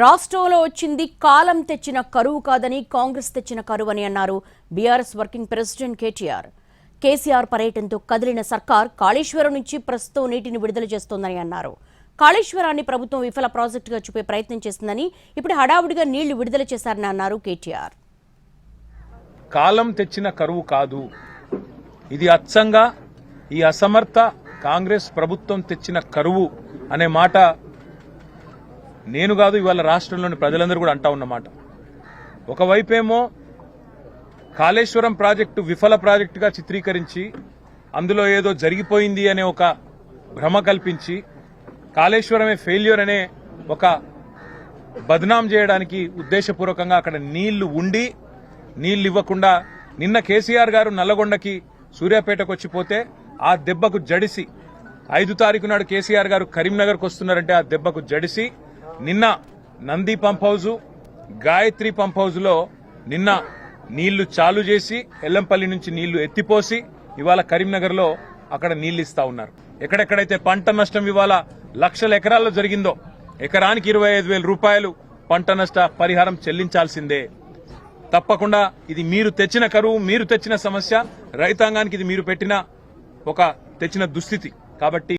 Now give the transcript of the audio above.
రాష్ట్రంలో వచ్చింది కాలం తెచ్చిన కరువు కాదని కాంగ్రెస్ తెచ్చిన కరువు అని అన్నారు BRS working president KTR. KCR పర్యటనతో కదిలిన సర్కార్ కాళేశ్వరం నుంచి ప్రస్తుతం నీటిని విడుదల చేస్తోందని అన్నారు. కాళేశ్వరాన్ని ప్రభుత్వం విఫల ప్రాజెక్టుగా చూపే ప్రయత్నం చేస్తుందని ఇప్పుడు హడావుడిగా నీళ్ళు విడుదల చేశారని అన్నారు కేటీఆర్. కాలం తెచ్చిన కరువు కాదు. ఇది అచ్చంగా ఈ అసమర్థ కాంగ్రెస్ ప్రభుత్వం తెచ్చిన కరువు అనే మాట నేను కాదు ఇవాళ రాష్ట్రంలోని ప్రజలందరూ కూడా అంటా ఉన్నమాట ఒకవైపేమో కాళేశ్వరం ప్రాజెక్టు విఫల ప్రాజెక్టుగా చిత్రీకరించి అందులో ఏదో జరిగిపోయింది అనే ఒక భ్రమ కల్పించి కాళేశ్వరమే ఫెయిల్యూర్ అనే ఒక బదనాం చేయడానికి ఉద్దేశపూర్వకంగా అక్కడ నీళ్ళు ఉండి నీళ్ళు ఇవ్వకుండా నిన్న కేసీఆర్ గారు నల్లగొండకి సూర్యాపేటకు వచ్చిపోతే ఆ దెబ్బకు జడిసి ఐదు తారీఖు నాడు కేసీఆర్ గారు కరీంనగర్కు వస్తున్నారంటే ఆ దెబ్బకు జడిసి నిన్న Nandi pump house Gayatri pump హౌజ్లో నిన్న నీళ్ళు చాలు చేసి ఎల్లంపల్లి నుంచి నీళ్ళు ఎత్తిపోసి ఇవాళ కరీంనగర్లో అక్కడ నీళ్ళు ఇస్తా ఉన్నారు. ఎక్కడెక్కడైతే పంట నష్టం ఇవాళ లక్షల ఎకరాల్లో జరిగిందో ఎకరానికి ఇరవై ఐదు వేల రూపాయలు పంట నష్ట పరిహారం చెల్లించాల్సిందే. తప్పకుండా ఇది మీరు తెచ్చిన కరువు మీరు తెచ్చిన సమస్య రైతాంగానికి ఇది మీరు పెట్టిన ఒక తెచ్చిన దుస్థితి. కాబట్టి